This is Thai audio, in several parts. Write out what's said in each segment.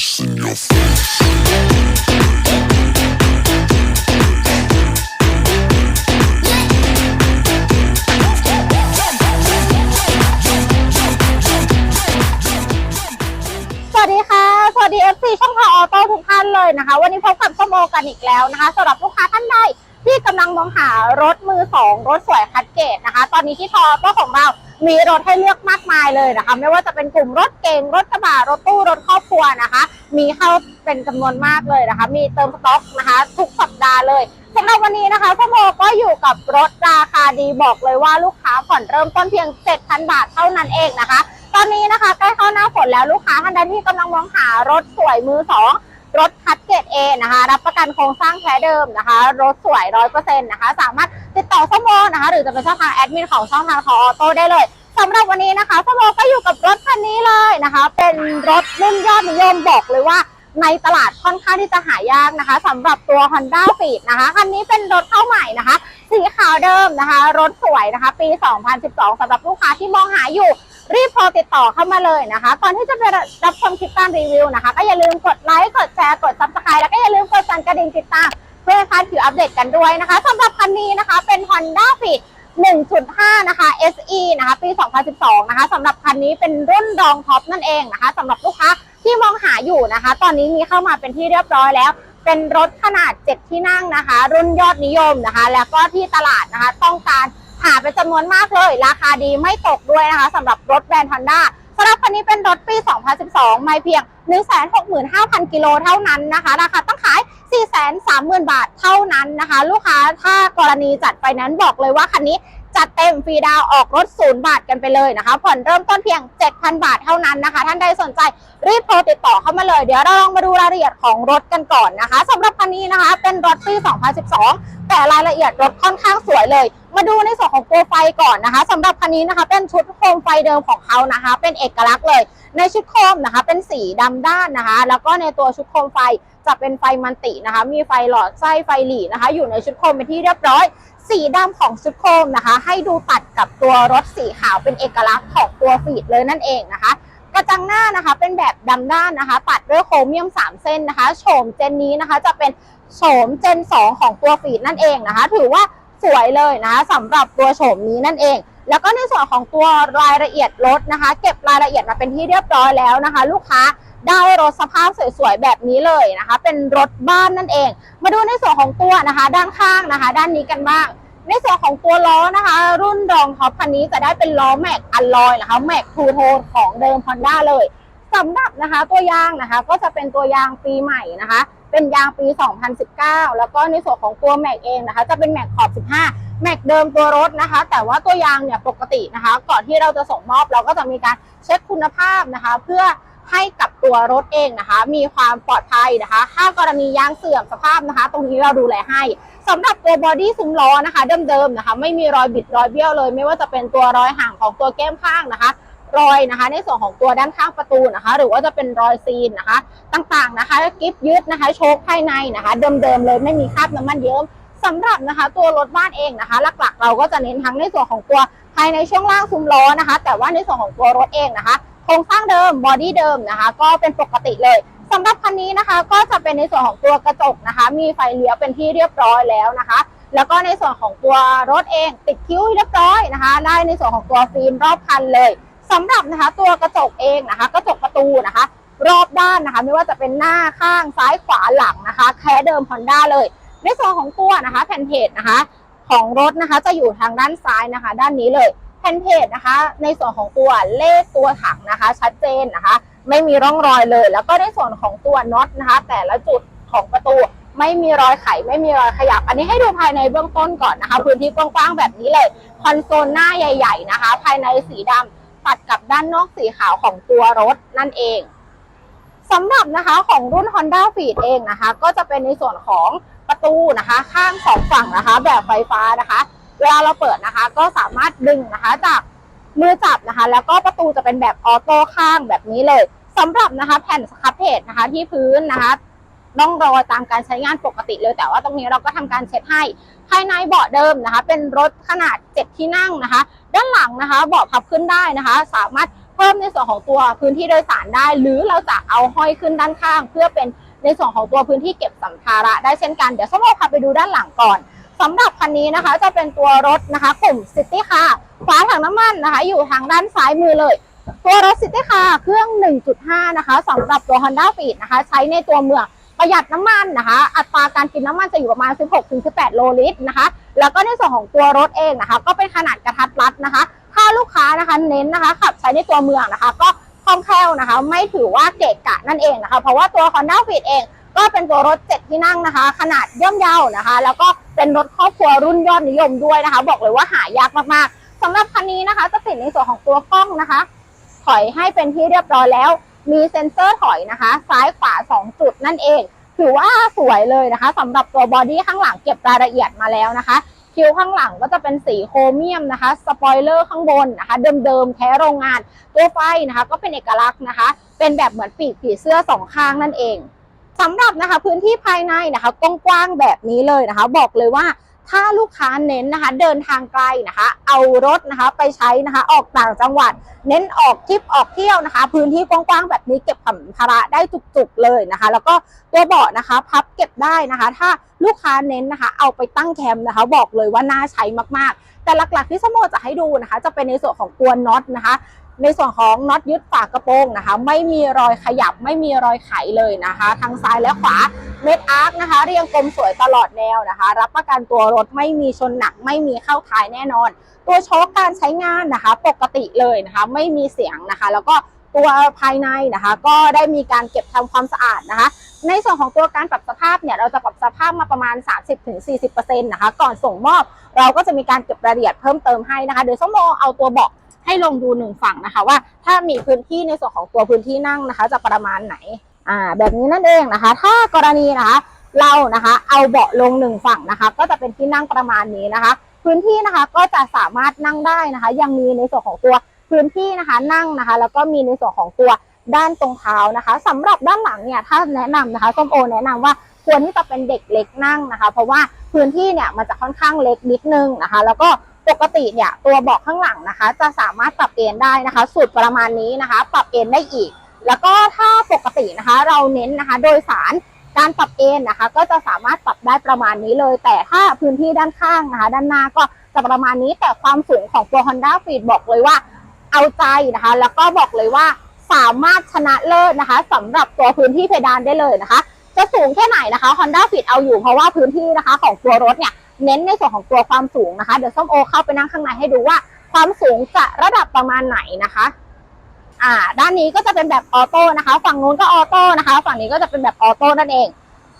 face in your face. สวัสดีค่ะสวัสดี FC ช่องทางออโต้ทุกท่านเลยนะคะ วันนี้พบกับสโมกันอีกแล้วนะคะสำหรับลูกค้าท่านใดที่กำลังมองหารถมือสองรถสวยคัดเกตนะคะ ตอนนี้ที่ทออโต้ของเรา มีรถให้เลือกมากมายเลยนะคะ ไม่ว่าจะเป็นกลุ่มรถเก๋งรถกระบะรถตู้รถครอบครัวนะคะ มีเข้าเป็นจำนวนมากเลยนะคะ มีเติมสต็อกนะคะ ทุกสัปดาห์เลยสำหรับวันนี้นะคะสโมก็อยู่กับรถราคาดีบอกเลยว่าลูกค้าผ่อนเริ่มต้นเพียง 7,000 บาทเท่านั้นเองนะคะ ตอนนี้นะคะใกล้เข้าหน้าฝนแล้วลูกค้าท่านใดที่กำลังมองหารถสวยมือสอง รถคัดเกรดเอนะคะ รับประกันโครงสร้างแท้เดิมนะคะ รถสวยร้อยเปอร์เซ็นต์นะคะ สามารถติดต่อสโมนะคะ หรือจะเป็นช่องทางแอดมินของช่องทางของออโต้ได้เลยสำหรับวันนี้นะคะสโมก็อยู่กับรถคันนี้เลยนะคะ เป็นรถรุ่นยอดนิยมบอกเลยว่าในตลาดค่อนข้างที่จะหายากนะคะสำหรับตัว Honda f e e d นะคะคันนี้เป็นรถเข้าใหม่นะคะ สีขาวเดิมนะคะ รถสวยนะคะ ปี 2012สำหรับลูกค้าที่มองหาอยู่ รีบโทรติดต่อเข้ามาเลยนะคะ ก่อนที่จะไปรับชมคลิปการรีวิวนะคะ ก็อย่าลืมกดไลค์ กดแชร์ กด subscribe แล้วก็อย่าลืมกดสั่นกระดิ่งติดตาม เพื่อให้พลาดข่าวอัปเดตกันด้วยนะคะสำหรับคันนี้นะคะ เป็น Honda Fit 1.5 นะคะ SE นะคะ ปี 2012 นะคะสำหรับคันนี้เป็นรุ่นรองท็อปนั่นเองนะคะสำหรับลูกค้าที่มองหาอยู่นะคะ ตอนนี้มีเข้ามาเป็นที่เรียบร้อยแล้ว เป็นรถขนาด 7 ที่นั่งนะคะ รุ่นยอดนิยมนะคะ แล้วก็ที่ตลาดนะคะ ต้องการ หาเป็นจำนวนมากเลย ราคาดีไม่ตกด้วยนะคะสำหรับรถแบรนด์ Honda สำหรับคันนี้เป็นรถปี 2012 ไม่เพียง 165,000 กิโลเท่านั้นนะคะ ราคาต้องขาย 430,000 บาทเท่านั้นนะคะ ลูกค้าถ้ากรณีจัดไฟแนนซ์บอกเลยว่าคันนี้จัดเต็มฟรีดาวออกรถศูนย์บาทกันไปเลยนะคะ ผ่อนเริ่มต้นเพียง 7,000 บาทเท่านั้นนะคะ ท่านใดสนใจรีบโทรติดต่อเข้ามาเลย เดี๋ยวเราลองมาดูรายละเอียดของรถกันก่อนนะคะสำหรับคันนี้นะคะ เป็นรถปี 2012 แต่รายละเอียดรถค่อนข้างสวยเลย มาดูในส่วนของตัวไฟก่อนนะคะสำหรับคันนี้นะคะ เป็นชุดโคมไฟเดิมของเขานะคะ เป็นเอกลักษณ์เลย ในชุดโคมนะคะ เป็นสีดำด้านนะคะ แล้วก็ในตัวชุดโคมไฟจะเป็นไฟมันตินะคะ มีไฟหลอดไส้ไฟหลีนะคะ อยู่ในชุดโคมเป็นที่เรียบร้อย สีดำของชุดโคมนะคะ ให้ดูตัดกับตัวรถสีขาวเป็นเอกลักษณ์ของตัวฟีดเลยนั่นเองนะคะกระจังหน้านะคะเป็นแบบดำด้านนะคะ ตัดด้วยโครเมียม 3 เส้นนะคะโฉมเจนนี้นะคะจะเป็นโฉมเจน 2 ของตัวฟีดนั่นเองนะคะ ถือว่า สวยเลยนะสำหรับตัวโฉมนี้นั่นเอง แล้วก็ในส่วนของตัวรายละเอียดรถนะคะ เก็บรายละเอียดมาเป็นที่เรียบร้อยแล้วนะคะ ลูกค้าได้รถสภาพสวยๆแบบนี้เลยนะคะ เป็นรถบ้านนั่นเอง มาดูในส่วนของตัวนะคะ ด้านข้างนะคะ ด้านนี้กันบ้าง ในส่วนของตัวล้อนะคะ รุ่นรองท็อปคันนี้จะได้เป็นล้อแม็กอัลลอยนะคะแม็กทูโทนของเดิม Honda เลยสำหรับนะคะตัวยางนะคะ ก็จะเป็นตัวยางปีใหม่นะคะ เป็นยางปี 2019 แล้วก็ในส่วนของตัวแม็กเองนะคะ จะเป็นแม็กขอบ 15 แม็กเดิมตัวรถนะคะ แต่ว่าตัวยางเนี่ยปกตินะคะ ก่อนที่เราจะส่งมอบเราก็จะมีการเช็คคุณภาพนะคะ เพื่อให้กับตัวรถเองนะคะ มีความปลอดภัยนะคะ ถ้ากรณียางเสื่อมสภาพนะคะ ตรงนี้เราดูแลให้สำหรับตัวบอดี้ซุ้มล้อนะคะ เดิมๆนะคะ ไม่มีรอยบิดรอยเบี้ยวเลย ไม่ว่าจะเป็นตัวรอยห่างของตัวแก้มข้างนะคะ รอยนะคะ ในส่วนของตัวด้านข้างประตูนะคะ หรือว่าจะเป็นรอยซีนนะคะ ต่างๆนะคะกิฟยึดนะคะ โชคภายในนะคะ เดิมๆเลยไม่มีคราบน้ำมันเยิ้มสำหรับนะคะ ตัวรถบ้านเองนะคะ หลักๆ เราก็จะเน้นทั้งในส่วนของตัวภายในช่วงล่างซุ้มล้อนะคะ แต่ว่าในส่วนของตัวรถเองนะคะโครงสร้างเดิมบอดี้เดิมนะคะ ก็เป็นปกติเลยสำหรับคันนี้นะคะ ก็จะเป็นในส่วนของตัวกระจกนะคะ มีไฟเลี้ยวเป็นที่เรียบร้อยแล้วนะคะแล้วก็ในส่วนของตัวรถเองติดคิ้วเรียบร้อยนะคะ ได้ในส่วนของตัวฟิล์มรอบคันเลย สำหรับนะคะตัวกระจกเองนะคะ กระจกประตูนะคะ รอบด้านนะคะ ไม่ว่าจะเป็นหน้าข้างซ้ายขวาหลังนะคะ แค่เดิม Honda เลย ในส่วนของตัวนะคะแผ่นเพจนะคะ ของรถนะคะจะอยู่ทางด้านซ้ายนะคะ ด้านนี้เลยแผ่นเพจนะคะ ในส่วนของตัวเลขตัวถังนะคะ ชัดเจนนะคะ ไม่มีร่องรอยเลย แล้วก็ในส่วนของตัวน็อตนะคะ แต่ละจุดของประตูไม่มีรอยไข ไม่มีรอยขยับ อันนี้ให้ดูภายในเบื้องต้นก่อนนะคะ พื้นที่กว้างๆแบบนี้เลย คอนโซลหน้าใหญ่ ๆ นะคะ ภายในสีดำ ตัดกับด้านนอกสีขาวของตัวรถนั่นเองสำหรับนะคะของรุ่น Honda f e e d เองนะคะ ก็จะเป็นในส่วนของประตูนะคะ ข้างสองฝั่งนะคะ แบบไฟฟ้านะคะ เวลาเราเปิดนะคะ ก็สามารถดึงนะคะจากมือจับนะคะ แล้วก็ประตูจะเป็นแบบออโต้ข้างแบบนี้เลยสำหรับนะคะ แผ่นสครับเพจนะคะ ที่พื้นนะคะ ร่องรอยตามการใช้งานปกติเลยแต่ว่าตรงนี้เราก็ทำการเช็ดให้ภายในเบาะเดิมนะคะ เป็นรถขนาด 7 ที่นั่งนะคะ ด้านหลังนะคะเบาะพับขึ้นได้นะคะ สามารถเพิ่มในส่วนของตัวพื้นที่โดยสารได้ หรือเราจะเอาห้อยขึ้นด้านข้าง เพื่อเป็นในส่วนของตัวพื้นที่เก็บสัมภาระได้เช่นกันเดี๋ยวส้มโอพาไปดูด้านหลังก่อนสำหรับคันนี้นะคะจะเป็นตัวรถนะคะกลุ่มซิตี้คาร์ฝาถังน้ำมันนะคะ อยู่ทางด้านซ้ายมือเลยตัวรถซิตี้คาร์เครื่อง 1.5 นะคะสำหรับตัว Honda f e e d นะคะ ใช้ในตัวเมือง ประหยัดน้ำมันนะคะ อัตราการกินน้ำมันจะอยู่ประมาณ 16-18 โลลิตรนะคะ แล้วก็ในส่วนของตัวรถเองนะคะ ก็เป็นขนาดกระทัดรัดนะคะ ถ้าลูกค้านะคะเน้นนะคะขับใช้ในตัวเมืองนะคะ ก็คล่องแคล่วนะคะ ไม่ถือว่าเกะกะนั่นเองนะคะ เพราะว่าตัว Honda f e e d เองก็เป็นตัวรถ7ที่นั่งนะคะ ขนาดย่อมเยาวนะคะ แล้วก็เป็นรถครอบครัวรุ่นยอดนิยมด้วยนะคะ บอกเลยว่าหายากมากๆสำหรับคันนี้นะคะจะติดในส่วนของตัวกล้องนะคะ ถอยให้เป็นที่เรียบร้อยแล้ว มีเซ็นเซอร์ถอยนะคะ ซ้ายขวา 2 จุดนั่นเอง ถือว่าสวยเลยนะคะสำหรับตัวบอดี้ข้างหลังเก็บรายละเอียดมาแล้วนะคะ คิ้วข้างหลังก็จะเป็นสีโครเมียมนะคะ สปอยเลอร์ข้างบนนะคะ เดิมๆแท้โรงงาน ตัวไฟนะคะ ก็เป็นเอกลักษณ์นะคะ เป็นแบบเหมือนปีกผีเสื้อสองข้างนั่นเองสำหรับนะคะพื้นที่ภายในนะคะกว้างๆแบบนี้เลยนะคะ บอกเลยว่า ถ้าลูกค้าเน้นนะคะ เดินทางไกลนะคะ เอารถนะคะไปใช้นะคะ ออกต่างจังหวัด เน้นออกทริปออกเที่ยวนะคะ พื้นที่กว้างๆแบบนี้เก็บสัมภาระได้จุกๆเลยนะคะ แล้วก็ตัวเบาะนะคะ พับเก็บได้นะคะ ถ้าลูกค้าเน้นนะคะ เอาไปตั้งแคมป์นะคะ บอกเลยว่าน่าใช้มากๆ แต่หลักๆที่สโมจะให้ดูนะคะ จะเป็นในส่วนของตัวน็อตนะคะ ในส่วนของน็อตยึดฝากระโปรงนะคะ ไม่มีรอยขยับไม่มีรอยไขเลยนะคะ ทั้งซ้ายและขวาเม็ดอาร์คนะคะ เรียงกลมสวยตลอดแนวนะคะ รับประกันตัวรถไม่มีชนหนักไม่มีเข้าท้ายแน่นอน ตัวโชคการใช้งานนะคะ ปกติเลยนะคะ ไม่มีเสียงนะคะ แล้วก็ตัวภายในนะคะ ก็ได้มีการเก็บทำความสะอาดนะคะ ในส่วนของตัวการปรับสภาพเนี่ยเราจะปรับสภาพมาประมาณ 30-40%นะคะ ก่อนส่งมอบเราก็จะมีการเก็บรายละเอียดเพิ่มเติมให้นะคะเดี๋ยวส้มโมเอาตัวเบาะ ให้ลองดูหนึ่งฝั่งนะคะว่าถ้ามีพื้นที่ในส่วนของตัวพื้นที่นั่งนะคะ จะประมาณไหนอ่าแบบนี้นั่นเองนะคะ ถ้ากรณีนะคะเรานะคะเอาเบาะลงหนึ่งฝั่งนะคะ ก็จะเป็นที่นั่งประมาณนี้นะคะ พื้นที่นะคะก็จะสามารถนั่งได้นะคะ ยังมีในส่วนของตัวพื้นที่นะคะนั่งนะคะ แล้วก็มีในส่วนของตัวด้านตรงเท้านะคะสำหรับด้านหลังเนี่ยถ้าแนะนำนะคะส้มโอแนะนำว่าควรที่จะเป็นเด็กเล็กนั่งนะคะ เพราะว่าพื้นที่เนี่ยมันจะค่อนข้างเล็กนิดนึงนะคะ แล้วก็ ปกติเนี่ยตัวเบาะข้างหลังนะคะ จะสามารถปรับเอนได้นะคะ สุดประมาณนี้นะคะ ปรับเอนได้อีก แล้วก็ถ้าปกตินะคะ เราเน้นนะคะ โดยสารการปรับเอนนะคะ ก็จะสามารถปรับได้ประมาณนี้เลย แต่ถ้าพื้นที่ด้านข้างนะคะ ด้านหน้าก็จะประมาณนี้แต่ความสูงของตัว Honda f e e d บอกเลยว่า เอาใจนะคะ แล้วก็บอกเลยว่าสามารถชนะเลิศนะคะสำหรับตัวพื้นที่เพดานได้เลยนะคะ จะสูงแค่ไหนนะคะ Honda Fit เอาอยู่เพราะว่าพื้นที่นะคะ ของตัวรถเนี่ย เน้นในส่วนของตัวความสูงนะคะ เดี๋ยวส้มโอเข้าไปนั่งข้างในให้ดูว่า ความสูงจะระดับประมาณไหนนะคะ อ่า ด้านนี้ก็จะเป็นแบบออโต้นะคะ ฝั่งนู้นก็ออโต้นะคะ ฝั่งนี้ก็จะเป็นแบบออโต้นั่นเอง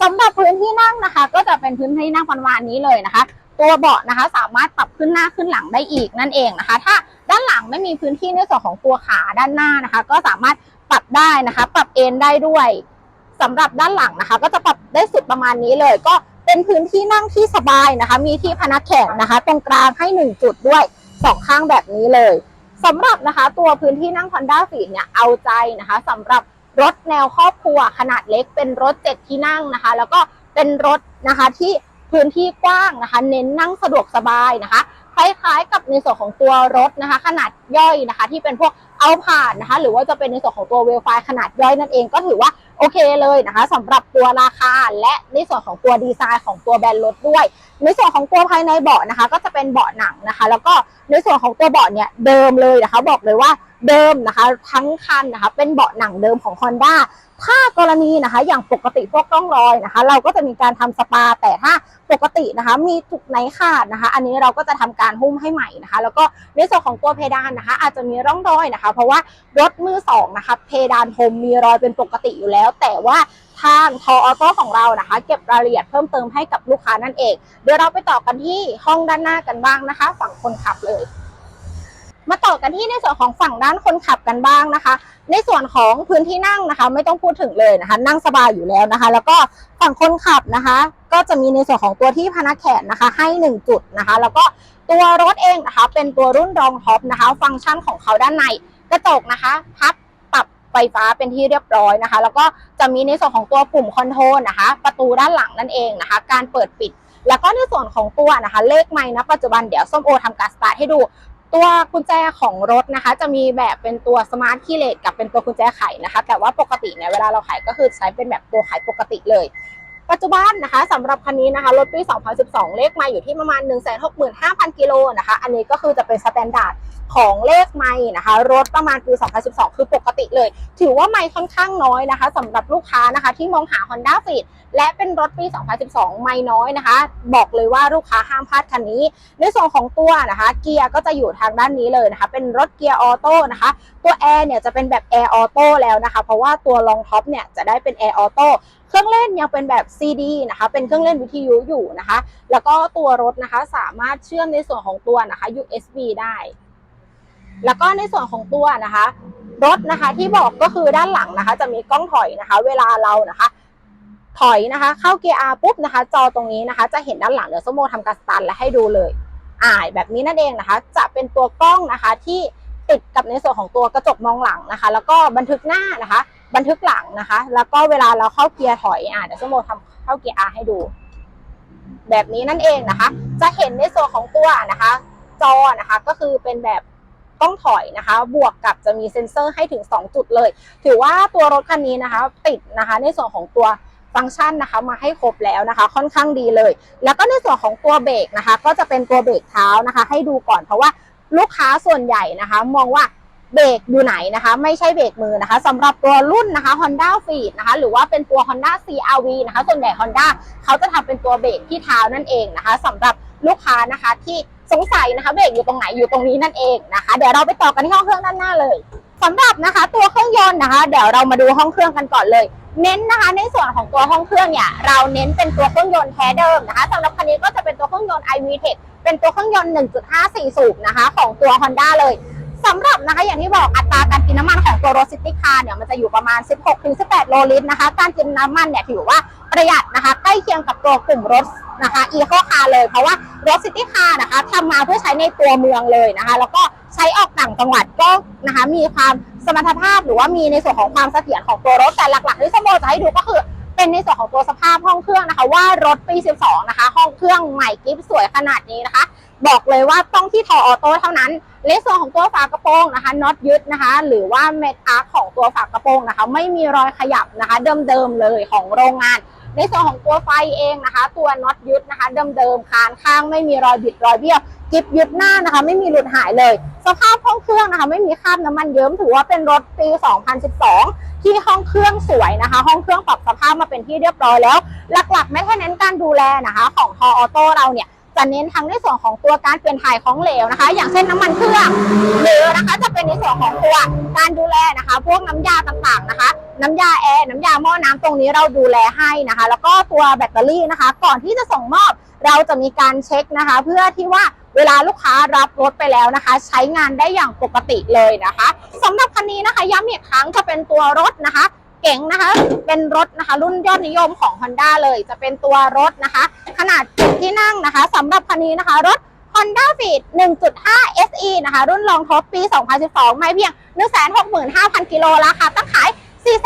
สำหรับพื้นที่นั่งนะคะ ก็จะเป็นพื้นที่นั่งประมาณนี้เลยนะคะ ตัวเบาะนะคะสามารถปรับขึ้นหน้าขึ้นหลังได้อีกนั่นเองนะคะ ถ้าด้านหลังไม่มีพื้นที่ในส่วนของตัวขาด้านหน้านะคะ ก็สามารถปรับได้นะคะ ปรับเอนได้ด้วยสำหรับด้านหลังนะคะ ก็จะปรับได้สุดประมาณนี้เลยก็ เป็นพื้นที่นั่งที่สบายนะคะ มีที่พนักแขนนะคะ ตรงกลางให้หนึ่งจุดด้วยสองข้างแบบนี้เลยสำหรับนะคะ ตัวพื้นที่นั่ง Honda f e e d เนี่ยเอาใจนะคะสำหรับรถแนวครอบครัวขนาดเล็กเป็นรถเจ็ดที่นั่งนะคะ แล้วก็เป็นรถนะคะที่พื้นที่กว้างนะคะ เน้นนั่งสะดวกสบายนะคะคล้ายๆกับในส่วนของตัวรถนะคะ ขนาดย่อยนะคะ ที่เป็นพวก เอาผ่านนะคะ หรือว่าจะเป็นในส่วนของตัวเวลไฟขนาดย่อยนั่นเองก็ถือว่าโอเคเลยนะคะสำหรับตัวราคาและในส่วนของตัวดีไซน์ของตัวแบรนด์รถด้วย ในส่วนของตัวภายในเบาะนะคะ ก็จะเป็นเบาะหนังนะคะ แล้วก็ในส่วนของตัวเบาะเนี่ยเดิมเลยนะคะ บอกเลยว่า เดิมนะคะ ทั้งคันนะคะ เป็นเบาะหนังเดิมของ Honda ถ้ากรณีนะคะ อย่างปกติพวกร่องรอยนะคะ เราก็จะมีการทำสปา แต่ถ้าปกตินะคะ มีจุดไหนขาดนะคะ อันนี้เราก็จะทำการหุ้มให้ใหม่นะคะ แล้วก็ในส่วนของตัวเพดานนะคะ อาจจะมีร่องรอยนะคะ เพราะว่ารถมือสองนะคะ เพดานพรมมีรอยเป็นปกติอยู่แล้ว แต่ว่าทางทอออโต้ของเรานะคะ เก็บรายละเอียดเพิ่มเติมให้กับลูกค้านั่นเอง เดี๋ยวเราไปต่อกันที่ห้องด้านหน้ากันบ้างนะคะ ฝั่งคนขับเลย มาต่อกันที่ในส่วนของฝั่งด้านคนขับกันบ้างนะคะ ในส่วนของพื้นที่นั่งนะคะ ไม่ต้องพูดถึงเลยนะคะ นั่งสบายอยู่แล้วนะคะ แล้วก็ฝั่งคนขับนะคะ ก็จะมีในส่วนของตัวที่พนักแขนนะคะ ให้หนึ่งจุดนะคะ แล้วก็ตัวรถเองนะคะ เป็นตัวรุ่นรองท็อปนะคะ ฟังก์ชันของเขาด้านในกระจกนะคะพับปรับไฟฟ้าเป็นที่เรียบร้อยนะคะ แล้วก็จะมีในส่วนของตัวปุ่มคอนโทรลนะคะ ประตูด้านหลังนั่นเองนะคะ การเปิดปิดแล้วก็ในส่วนของตัวนะคะ เลขไม้นะปัจจุบันเดี๋ยวส้มโอทำการสตาร์ทให้ดู ตัวกุญแจของรถนะคะ จะมีแบบเป็นตัวสมาร์ทคีย์เลสกับเป็นตัวกุญแจไขนะคะ แต่ว่าปกติเนี่ยเวลาเราไขก็คือใช้เป็นแบบตัวไขปกติเลย ปัจจุบันนะคะสำหรับคันนี้นะคะรถปี 2012 เลขมาอยู่ที่ประมาณ 165,000 กิโลนะคะ อันนี้ก็คือจะเป็นสแตนดาร์ดของเลขไม่นะคะรถประมาณปี 2012 คือปกติเลย ถือว่าไม่ค่อนข้างน้อยนะคะสำหรับลูกค้านะคะที่มองหา Honda Fit และเป็นรถปี 2012 ไม่น้อยนะคะ บอกเลยว่าลูกค้าห้ามพลาดคันนี้ ในส่วนของตัวนะคะ เกียร์ก็จะอยู่ทางด้านนี้เลยนะคะ เป็นรถเกียร์ออโต้นะคะ ตัวแอร์เนี่ยจะเป็นแบบแอร์ออโต้แล้วนะคะ เพราะว่าตัวรองท็อปเนี่ยจะได้เป็นแอร์ออโต้เครื่องเล่นยังเป็นแบบ CD นะคะ เป็นเครื่องเล่นวิทยุอยู่นะคะ แล้วก็ตัวรถนะคะสามารถเชื่อมในส่วนของตัวนะคะ USB ได้ แล้วก็ในส่วนของตัวนะคะ รถนะคะที่บอกก็คือด้านหลังนะคะ จะมีกล้องถอยนะคะ เวลาเรานะคะถอยนะคะ เข้าเกียร์ R ปุ๊บนะคะ จอตรงนี้นะคะ จะเห็นด้านหลังเดี๋ยวสมโมทำการสตาร์ทและให้ดูเลย อ่าแบบนี้นั่นเองนะคะ จะเป็นตัวกล้องนะคะที่ ติดกับในส่วนของตัวกระจกมองหลังนะคะ แล้วก็บันทึกหน้านะคะ บันทึกหลังนะคะ แล้วก็เวลาเราเข้าเกียร์ถอยอ่าเดี๋ยวสมโมทำเข้าเกียร์ R ให้ดู แบบนี้นั่นเองนะคะ จะเห็นในส่วนของตัวนะคะ จอนะคะก็คือเป็นแบบกล้องถอยนะคะ บวกกับจะมีเซ็นเซอร์ให้ถึง 2 จุดเลย ถือว่าตัวรถคันนี้นะคะ ติดนะคะในส่วนของตัวฟังก์ชันนะคะมาให้ครบแล้วนะคะ ค่อนข้างดีเลย แล้วก็ในส่วนของตัวเบรกนะคะ ก็จะเป็นตัวเบรกเท้านะคะ ให้ดูก่อนเพราะว่า ลูกค้าส่วนใหญ่นะคะ มองว่าเบรกอยู่ไหนนะคะ ไม่ใช่เบรกมือนะคะสำหรับตัวรุ่นนะคะ Honda f e e d นะคะ หรือว่าเป็นตัว Honda CRV นะคะ ส่วนใหญ่ Honda เขาจะทำเป็นตัวเบรกที่เท้านั่นเองนะคะสำหรับลูกค้านะคะที่สงสัยนะคะเบรกอยู่ตรงไหนอยู่ตรงนี้นั่นเองนะคะ เดี๋ยวเราไปต่อกันที่ห้องเครื่องด้านหน้าเลยสำหรับนะคะ ตัวเครื่องยนต์นะคะ เดี๋ยวเรามาดูห้องเครื่องกันก่อนเลย เน้นนะคะในส่วนของตัวห้องเครื่องเนี่ยเราเน้นเป็นตัวเครื่องยนต์แท้เดิมนะคะสำหรับคันนี้ก็จะเป็นตัวเครื่องยนต์ iVTEC เป็นตัวเครื่องยนต์ 1.5 4 สูบนะคะของตัว Honda เลยสำหรับนะคะอย่างที่บอกอัตราการกินน้ำมันของตัวรถซิตี้คาร์เนี่ยมันจะอยู่ประมาณ 16-18 โลลิตรนะคะ การกินน้ำมันเนี่ยถือว่า ประหยัดนะคะใกล้เคียงกับตัวกลุ่มรถนะคะอีโคคาร์เลย เพราะว่ารถซิตี้คาร์นะคะทำมาเพื่อใช้ในตัวเมืองเลยนะคะ แล้วก็ใช้ออกต่างจังหวัดก็นะคะมีความสมรรถภาพหรือว่ามีในส่วนของความเสถียรของตัวรถแต่หลักๆที่สมโบจะให้ดูก็คือเป็นในส่วนของตัวสภาพห้องเครื่องนะคะ ว่ารถปี 12 นะคะ ห้องเครื่องใหม่กิฟสวยขนาดนี้นะคะ บอกเลยว่าต้องที่ทอออโต้เท่านั้นในส่วนของตัวฝากระโปรงนะคะน็อตยึดนะคะ หรือว่าเมทอาร์ของตัวฝากระโปรงนะคะ ไม่มีรอยขยับนะคะ เดิมๆเลยของโรงงาน ในส่วนของตัวไฟเองนะคะ ตัวน็อตยึดนะคะเดิมๆคานข้างไม่มีรอยบิดรอยเบี้ยวกิบยึดหน้านะคะ ไม่มีหลุดหายเลย สภาพห้องเครื่องนะคะ ไม่มีคราบน้ำมันเยิ้มถือว่าเป็นรถปี 2012 ที่ห้องเครื่องสวยนะคะ ห้องเครื่องปรับสภาพมาเป็นที่เรียบร้อยแล้ว หลักๆ ไม่แค่เน้นการดูแลนะคะ ของทอออโต้เราเนี่ย จะเน้นทั้งในส่วนของตัวการเปลี่ยนถ่ายของเหลวนะคะ อย่างเช่นน้ำมันเครื่องหรือนะคะจะเป็นในส่วนของตัวการดูแลนะคะ พวกน้ำยาต่างๆนะคะ น้ำยาแอร์น้ำยาหม้อน้ำตรงนี้เราดูแลให้นะคะ แล้วก็ตัวแบตเตอรี่นะคะ ก่อนที่จะส่งมอบเราจะมีการเช็คนะคะ เพื่อที่ว่าเวลาลูกค้ารับรถไปแล้วนะคะ ใช้งานได้อย่างปกติเลยนะคะสำหรับคันนี้นะคะย้ำอีกครั้งจะเป็นตัวรถนะคะ เก๋งนะคะ เป็นรถนะคะ รุ่นยอดนิยมของ Honda เลย จะเป็นตัวรถนะคะ ขนาดจุดที่นั่งนะคะสำหรับคันนี้นะคะ รถ Honda Fit 1.5 SE นะคะ รุ่นรองท็อปปี 2012 ไม่เพียง 165,000 กิโลราคาตั้งขาย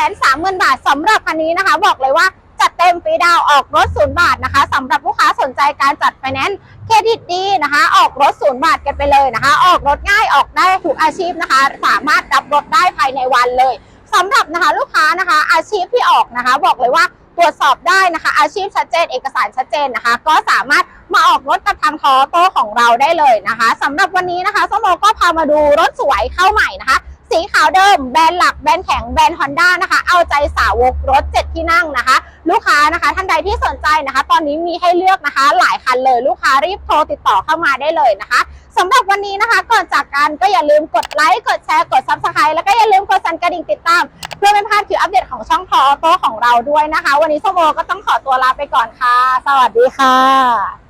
430,000 บาทสำหรับคันนี้นะคะ บอกเลยว่าจัดเต็มฟรีดาวออกรถศูนย์บาทนะคะสำหรับลูกค้าสนใจการจัดไฟแนนซ์เครดิตดีนะคะ ออกรถศูนย์บาทกันไปเลยนะคะ ออกรถง่ายออกได้ทุกอาชีพนะคะ สามารถรับรถได้ภายในวันเลย สำหรับนะคะลูกค้านะคะ อาชีพที่ออกนะคะ บอกเลยว่าตรวจสอบได้นะคะ อาชีพชัดเจน เอกสารชัดเจนนะคะ ก็สามารถมาออกรถกับทางทอโต้ของเราได้เลยนะคะสำหรับวันนี้นะคะส้มโอก็พามาดูรถสวยเข้าใหม่นะคะ สีขาวเดิมแบรนด์หลักแบรนด์แข็งแบรนด์ฮอนด้านะคะ เอาใจสาวกรถ 7 ที่นั่งนะคะ ลูกค้านะคะ ท่านใดที่สนใจนะคะ ตอนนี้มีให้เลือกนะคะ หลายคันเลยลูกค้ารีบโทรติดต่อเข้ามาได้เลยนะคะสำหรับวันนี้นะคะ ก่อนจากกันก็อย่าลืมกดไลค์กดแชร์กดซับสไครต์แล้วก็อย่าลืมกดสั่นกระดิ่งติดตาม เพื่อไม่พลาดคลิปอัปเดตของช่องทออโต้ของเราด้วยนะคะ วันนี้ส้มโอก็ต้องขอตัวลาไปก่อนค่ะ สวัสดีค่ะ